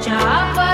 chapa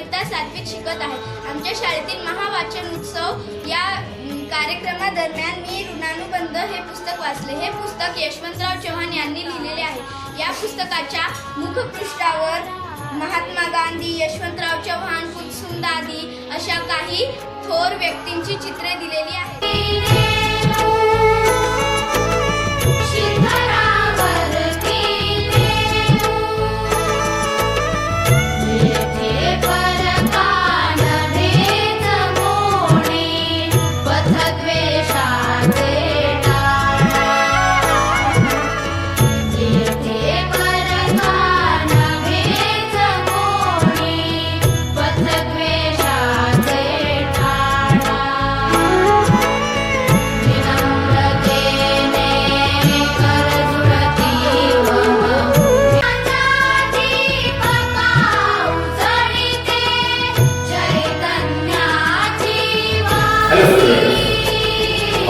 इयत्ता सात्विक शिकत आहे आमच्या शाळेतील महावाचन उत्सव या कार्यक्रमादरम्यान मी ऋणानुबंध हे पुस्तक वाचले. हे पुस्तक यशवंतराव चव्हाण यांनी लिहिलेले आहे. या पुस्तकाच्या मुखपृष्ठावर महात्मा गांधी यशवंतराव चव्हाण कुसुंदादी अशा काही थोर व्यक्तींची चित्रे दिलेली आहेत.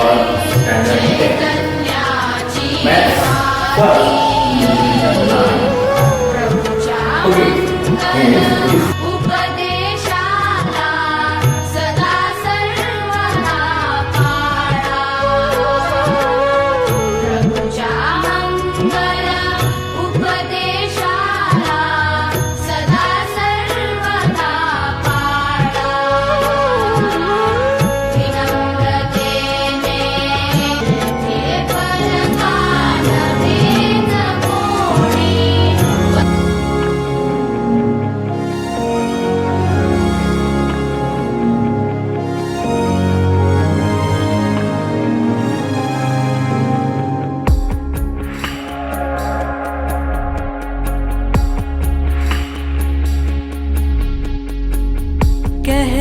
और स्टैंडर्ड ठीक है मैथ्स फर्स्ट ओके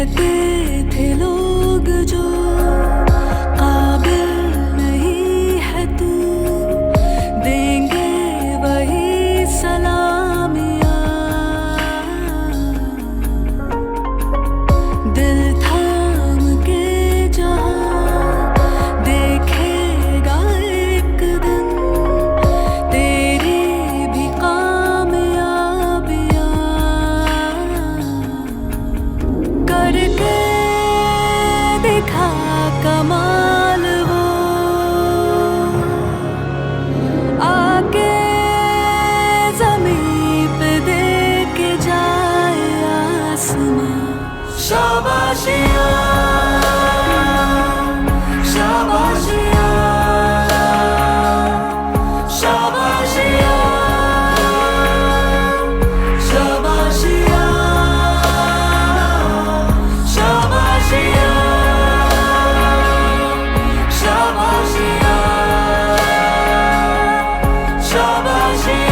me শুনি সাবাসিয়া সাবাসিয়া সাবাসিয়া সাবাসিয়া সাবাসিয়া সাবাসিয়া সাবাসিয়া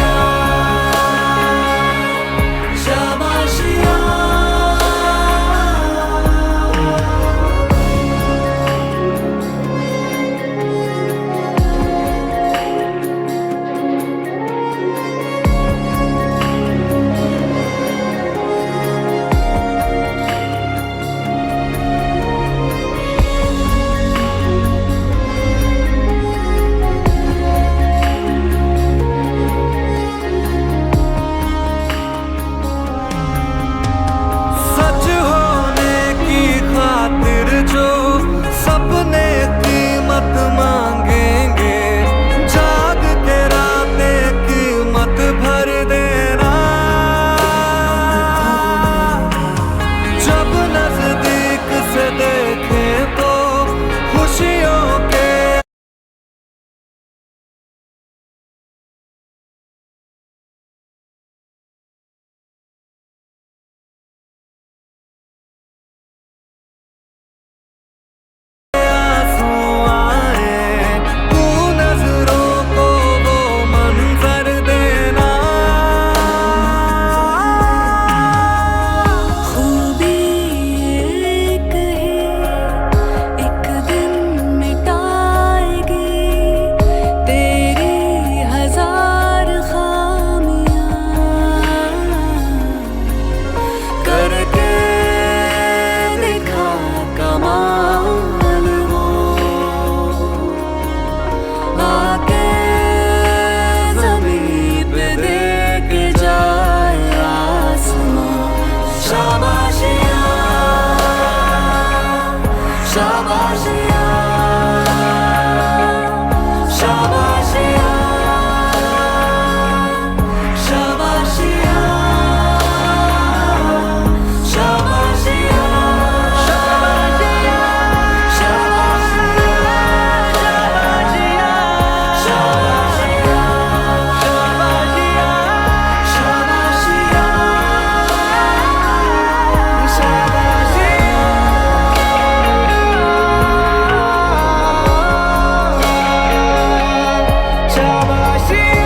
see